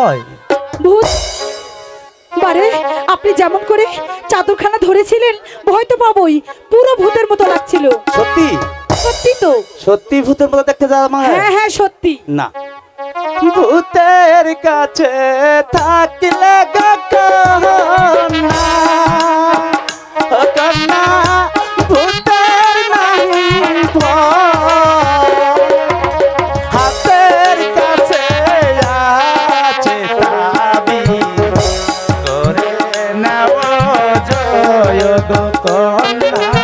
হয়। ভূত! বারে আপনি যেমন করে চাদরখানা ধরেছিলেন ভয় তো পাবই। পুরো ভূতের মতো লাগছিল। সত্যি? সত্যি তো। সত্যি ভূতের মতো দেখতে যাওয়া হ্যাঁ হ্যাঁ সত্যি। না। ভূতের কাছে থাকলে গো কন্যা, গো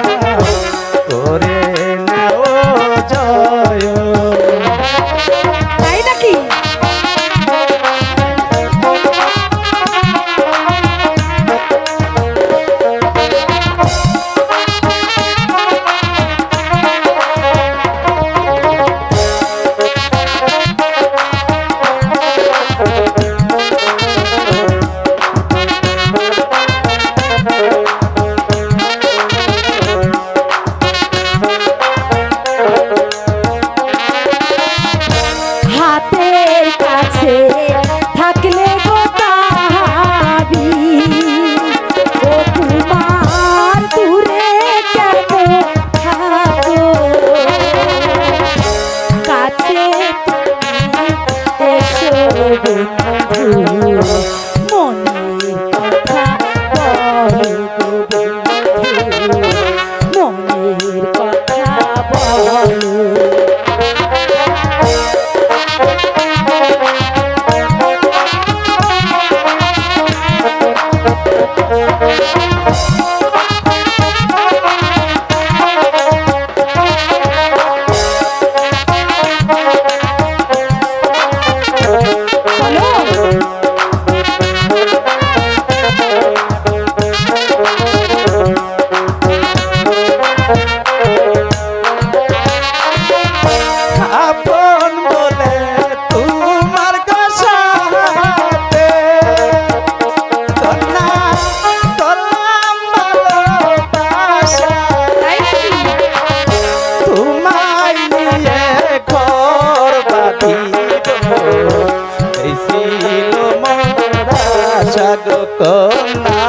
Hare আশা গো কন্যা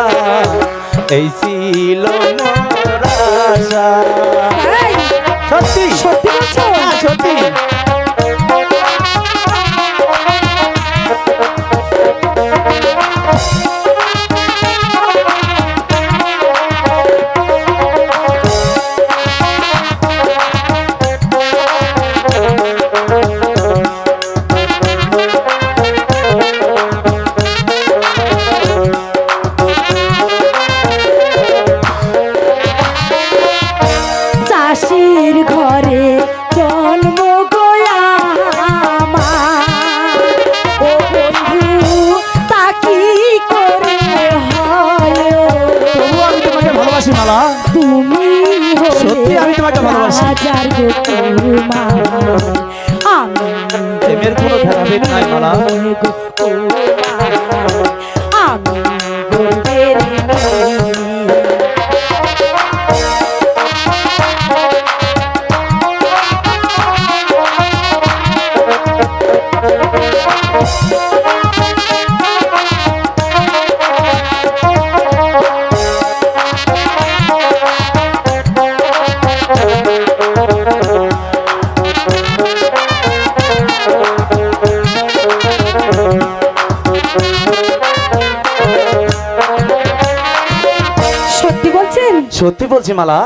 এই ছিল মোর আশা। সত্যি সত্যি? হ্যাঁ, সত্যি। ভালোবাসি মালা তুমি সত্যি আমি তোমাকে ভালোবাসি। প্রেমের কোনো ভেদাভেদ নাই মালা। সত্যি বলছি মালা?